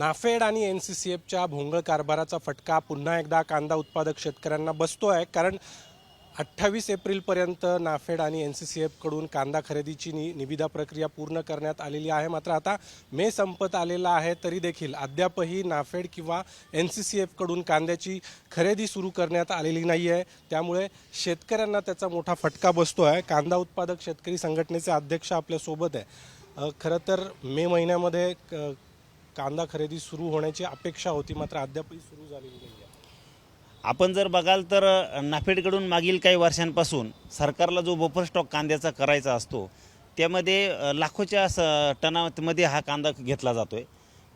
नाफेड आणि N C C एफच्या भोंगळ कारभाराचा फटका पुन्हा एकदा कांदा उत्पादक शेतकऱ्यांना बसतो आहे कारण अठ्ठावीस एप्रिलपर्यंत नाफेड आणि एन सी सी एफकडून कांदा खरेदीची नि निविदा प्रक्रिया पूर्ण करण्यात आलेली आहे. मात्र आता मे संपत आलेला आहे तरी देखील अद्यापही नाफेड किंवा एन सी सी एफकडून कांद्याची खरेदी सुरू करण्यात आलेली नाही आहे त्यामुळे शेतकऱ्यांना त्याचा मोठा फटका बसतो आहे कांदा उत्पादक शेतकरी संघटनेचे अध्यक्ष आपल्यासोबत आहे. खरं तर मे महिन्यामध्ये क- कांदा खरेदी सुरू होण्याची अपेक्षा होती मात्र अद्यापही सुरू झालेली नाही आहे आपण जर बघाल तर नाफेडकडून मागील काही वर्षांपासून सरकारला जो बफर स्टॉक कांद्याचा करायचा असतो त्यामध्ये लाखोच्या स टनामध्ये हा कांदा घेतला जातो आहे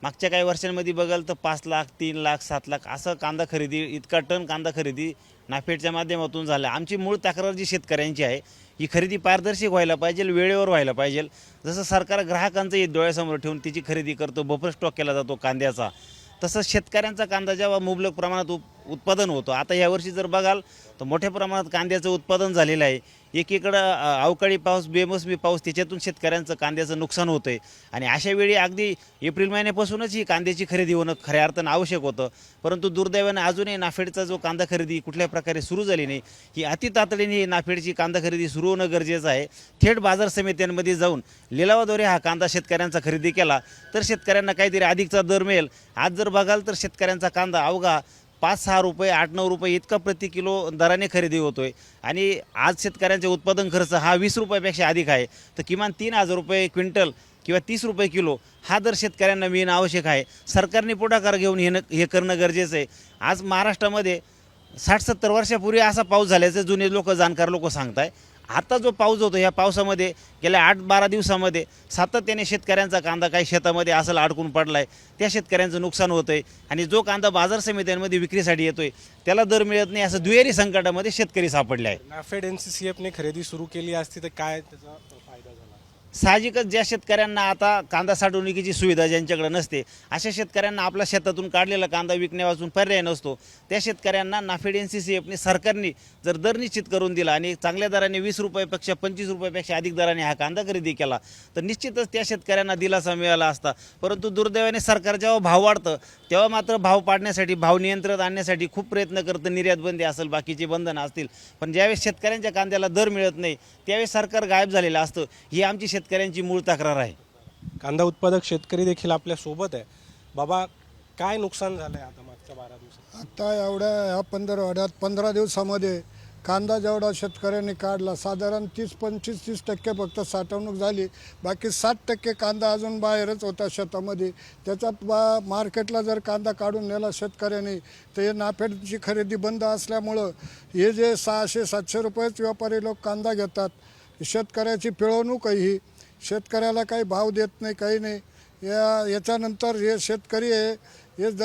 मागच्या काही वर्षांमध्ये बघाल तर पाच लाख तीन लाख सात लाख असं कांदा खरेदी इतका टन कांदा खरेदी नाफेडच्या माध्यमातून झाला. आमची मूळ तक्रार जी शेतकऱ्यांची आहे ही खरेदी पारदर्शक व्हायला पाहिजे वेळेवर व्हायला पाहिजे. जसं सरकार ग्राहकांचं हित डोळ्यासमोर ठेवून तिची खरेदी करतो बफर स्टॉक केला जातो कांद्याचा तसंच शेतकऱ्यांचा कांदा जेव्हा मुबलक प्रमाणात उप उत्पादन होतो. आता यावर्षी जर बघाल तर मोठ्या प्रमाणात कांद्याचं उत्पादन झालेलं आहे. एकीकडं अवकाळी पाऊस बेमोसमी पाऊस त्याच्यातून शेतकऱ्यांचं कांद्याचं नुकसान होतं आहे आणि अशा वेळी अगदी एप्रिल महिन्यापासूनच ही कांद्याची खरेदी होणं खऱ्या अर्थानं आवश्यक होतं. परंतु दुर्दैवाने अजूनही नाफेडचा जो कांदा खरेदी कुठल्या प्रकारे सुरू झाली नाही ही अति तातडीने नाफेडची कांदा खरेदी सुरू होणं गरजेचं आहे. थेट बाजार समित्यांमध्ये जाऊन लिलावाद्वारे हा कांदा शेतकऱ्यांचा खरेदी केला तर शेतकऱ्यांना काहीतरी अधिकचा दर मिळेल. आज जर बघाल तर शेतकऱ्यांचा कांदा अवघा पाच सहा रुपये आठ नऊ रुपये इतका प्रति किलो दराने खरेदी होतोय. आणि आज शेतकऱ्यांचे उत्पादन खर्च हा वीस रुपयापेक्षा अधिक आहे. तर किमान तीन हजार रुपये क्विंटल किंवा तीस रुपये किलो हा दर शेतकऱ्यांना मिळणं आवश्यक आहे. सरकारने पुढाकार घेऊन हे न हे करणं गरजेचं आहे. आज महाराष्ट्रामध्ये साठ सत्तर वर्षापूर्वी असा पाऊस झाल्याचं जुने लोक जाणकार लोक सांगत आहे आता जो पाऊस होतो ह्या पावसामध्ये गेल्या आठ बारा दिवसामध्ये सातत्याने शेतकऱ्यांचा कांदा काही शेतामध्ये असं अडकून पडला आहे त्या शेतकऱ्यांचं नुकसान होतं आहे आणि जो कांदा बाजार समित्यांमध्ये विक्रीसाठी येतोय त्याला दर मिळत नाही असं दुहेरी संकटामध्ये शेतकरी सापडले आहे नाफेड एन सी सी एफने खरेदी सुरू केली असती तर काय त्याचा फायदा झाला? साहजिकच ज्या शेतकऱ्यांना आता कांदा साठवणुकीची सुविधा ज्यांच्याकडे नसते अशा शेतकऱ्यांना आपल्या शेतातून काढलेला कांदा विकण्यापासून पर्याय नसतो. त्या शेतकऱ्यांना नाफेड एन सी सी एफने सरकारने जर दर निश्चित करून दिला आणि चांगल्या दराने वीस रुपयापेक्षा पंचवीस रुपयापेक्षा अधिक दराने हा कांदा खरेदी केला तर निश्चितच त्या शेतकऱ्यांना दिलासा मिळाला असता. परंतु दुर्दैवाने सरकार जेव्हा भाव वाढतं तेव्हा मात्र भाव पाडण्यासाठी भाव नियंत्रणात आणण्यासाठी खूप प्रयत्न करतं निर्यात बंदी असेल बाकीची बंधनं असतील. पण ज्यावेळेस शेतकऱ्यांच्या कांद्याला दर मिळत नाही त्यावेळेस सरकार गायब झालेलं असतं. ही आमची शेतकऱ्यांची मूळ तक्रार आहे. कांदा उत्पादक शेतकरी देखील आपल्यासोबत आहे. बाबा काय नुकसान झालंय आता मागच्या बारा दिवसात? आता एवढ्या ह्या पंधरवड्यात पंधरा दिवसामध्ये कांदा जेवढा शेतकऱ्यांनी काढला साधारण तीस पंचवीस तीस टक्के फक्त साठवणूक झाली. बाकी साठ टक्के कांदा अजून बाहेरच होता शेतामध्ये. त्याचा बा मार्केटला जर कांदा काढून नेला शेतकऱ्यांनी तर हे नाफेडची खरेदी बंद असल्यामुळं हे जे सहाशे सातशे रुपयेच व्यापारी लोक कांदा घेतात शेतकऱ्याची पिळवणूक ही शेतकऱ्याला काही भाव देत नाही काही नाही. या याच्यानंतर हे शेतकरी आहे हे ज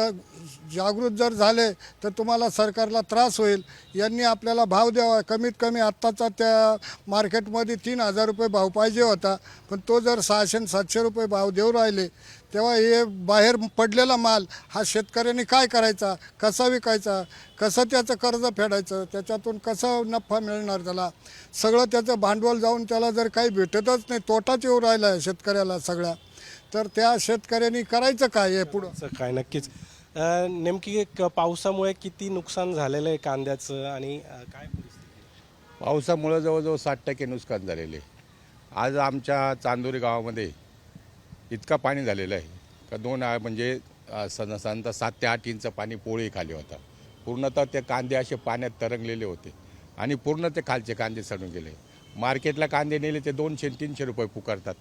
जागृत जर झाले तर तुम्हाला सरकारला त्रास होईल. यांनी आपल्याला भाव द्यावा. कमीत कमी आत्ताचा त्या मार्केटमध्ये तीन हजार रुपये भाव पाहिजे होता. पण तो जर सहाशे सातशे रुपये भाव देऊ राहिले तेव्हा हे बाहेर पडलेला माल हा शेतकऱ्यांनी काय करायचा? कसा विकायचा? कसं त्याचं कर्ज फेडायचं? त्याच्यातून कसं नफा मिळणार त्याला? सगळं त्याचं भांडवल जाऊन त्याला जर काही भेटतच नाही तोटाच येऊ राहिला आहे शेतकऱ्याला सगळ्या. तर त्या शेतकऱ्यांनी करायचं काय आहे पुढं? असं काय नक्कीच. अ, नेमकी एक पावसामुळे किती नुकसान झालेलं आहे कांद्याचं आणि अ, काय परिस्थिती? आहे? पावसामुळं जवळजवळ साठ टक्के नुकसान झालेले आज आमच्या चांदोरी गावामध्ये इतका पाणी झालेलं आहे का दोन आ- म्हणजे अ, साधारणतः सात ते आठ इंच पाणी पोळी खाली होता. पूर्णतः ते कांदे असे पाण्यात तरंगलेले होते आणि पूर्ण ते खालचे कांदे सडून गेले. मार्केटला कांदे नेले ते दोनशे आणि तीनशे रुपये पुकारतात.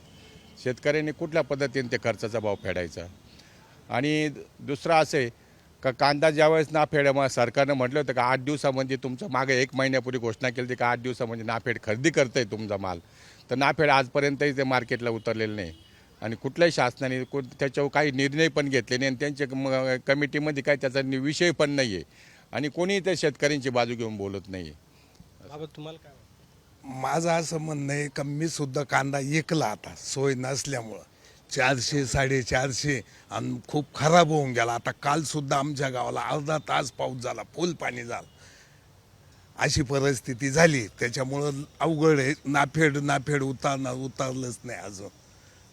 शेतकऱ्यांनी कुठल्या पद्धतीने ते खर्चाचा भाव फेडायचा? आणि दुसरं असं आहे का कांदा ज्यावेळेस नाफेड मग सरकारनं म्हटलं होतं का आठ दिवसामध्ये तुमचं मागे एक महिन्यापूर्वी घोषणा केली होती का आठ दिवसामध्ये नाफेड खरेदी करतंय तुमचा माल. तर नाफेड आजपर्यंतही ते मार्केटला उतरलेलं नाही. आणि कुठल्याही शासनाने कु त्याच्यावर काही निर्णय पण घेतले नाही आणि त्यांच्या म- कमिटीमध्ये काही त्याचा नि- विषय पण नाही आहे आणि कोणीही त्या शेतकऱ्यांची बाजू घेऊन बोलत नाही आहे तुम्हाला काय माझं असं म्हणणं आहे का मी सुद्धा कांदा एकला आता सोय नसल्यामुळं. चारशे साडेचारशे आणि खूप खराब होऊन गेला. आता काल सुद्धा आमच्या गावाला अर्धा तास पाऊस झाला फुल पाणी झालं. अशी परिस्थिती झाली. त्याच्यामुळं अवघड आहे. नाफेड नाफेड उतारणार उतारलंच नाही अजून.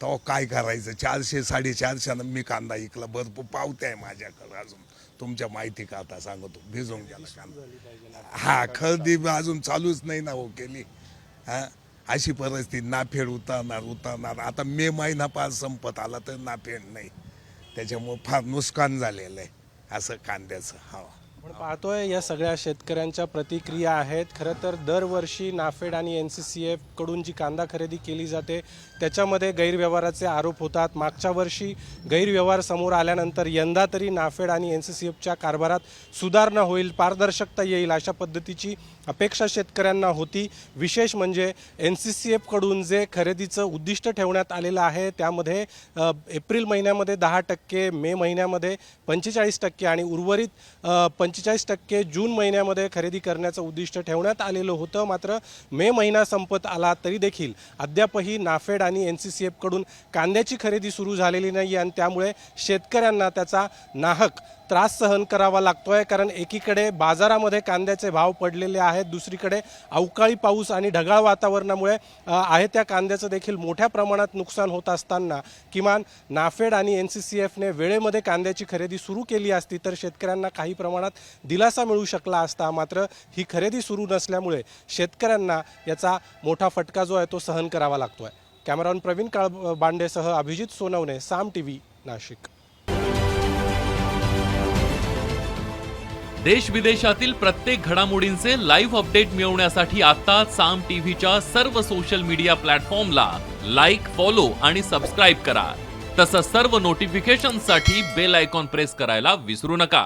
तेव्हा काय करायचं? चारशे साडेचारशेनं मी कांदा इकला भरपूर पावते आहे माझ्याकडं अजून. तुमच्या माहिती का आता सांगतो. भिजून गेला कांदा. हा खरेदी अजून चालूच नाही ना हो केली. हा अशी परिस्थिती नाफेड उतरणार उतरणार. आता मे महिना पार संपत आला तर नाफेड नाही. त्याच्यामुळे फार नुकसान झालेलं आहे असं कांद्याचं हा आपण पाहतोय या सगळ्या शेतकऱ्यांच्या प्रतिक्रिया आहेत. खरं तर दरवर्षी नाफेड आणि एन सी सी एफकडून जी कांदा खरेदी केली जाते त्याच्यामध्ये गैरव्यवहाराचे आरोप होतात. मागच्या वर्षी गैरव्यवहार समोर आल्यानंतर यंदा तरी नाफेड आणि एन सी सी एफच्या कारभारात सुधारणा होईल पारदर्शकता येईल अशा पद्धतीची अपेक्षा शेतकऱ्यांना होती. विशेष म्हणजे एन सी सी एफकडून जे खरेदीचं उद्दिष्ट ठेवण्यात आलेलं आहे त्यामध्ये एप्रिल महिन्यामध्ये दहा टक्के मे महिन्यामध्ये पंचेचाळीस टक्के आणि उर्वरित पंचेचाळीस टक्के जून महिन्यामध्ये खरेदी करण्याचं उद्दिष्ट ठेवण्यात आलेलं होतं. मात्र मे महिना संपत आला तरी देखील अद्यापही नाफेड आणि एन सी सी एफकडून कांद्याची खरेदी सुरू झालेली नाही आणि त्यामुळे शेतकऱ्यांना त्याचा नाहक त्रास सहन करावा लागतोय. कारण एकीकडे बाजारामध्ये कांद्याचे भाव पडलेले आहेत दुसरीकडे अवकाळी पाऊस आणि ढगाळ वातावरणामुळे आहे त्या कांद्याचं देखील मोठ्या प्रमाणात नुकसान होत असताना किमान नाफेड आणि एन सी सी एफने वेळेमध्ये कांद्याची खरेदी सुरू केली असती तर शेतकऱ्यांना काही प्रमाणात दिलासा मिळू शकला असता मात्र ही खरेदी सुरू नसल्यामुळे शेतकऱ्यांना याचा मोठा फटका जो आहे तो सहन करावा लागतोय. कॅमेरामन प्रवीण काळ बांडेसह अभिजित सोनवणे साम टी व्ही नाशिक. देश विदेशातील प्रत्येक घडामोडींचे लाईव्ह अपडेट मिळवण्यासाठी आता साम टीव्हीच्या सर्व सोशल मीडिया प्लॅटफॉर्मला लाईक फॉलो आणि सबस्क्राईब करा. तसंच सर्व नोटिफिकेशनसाठी बेल आयकॉन प्रेस करायला विसरू नका.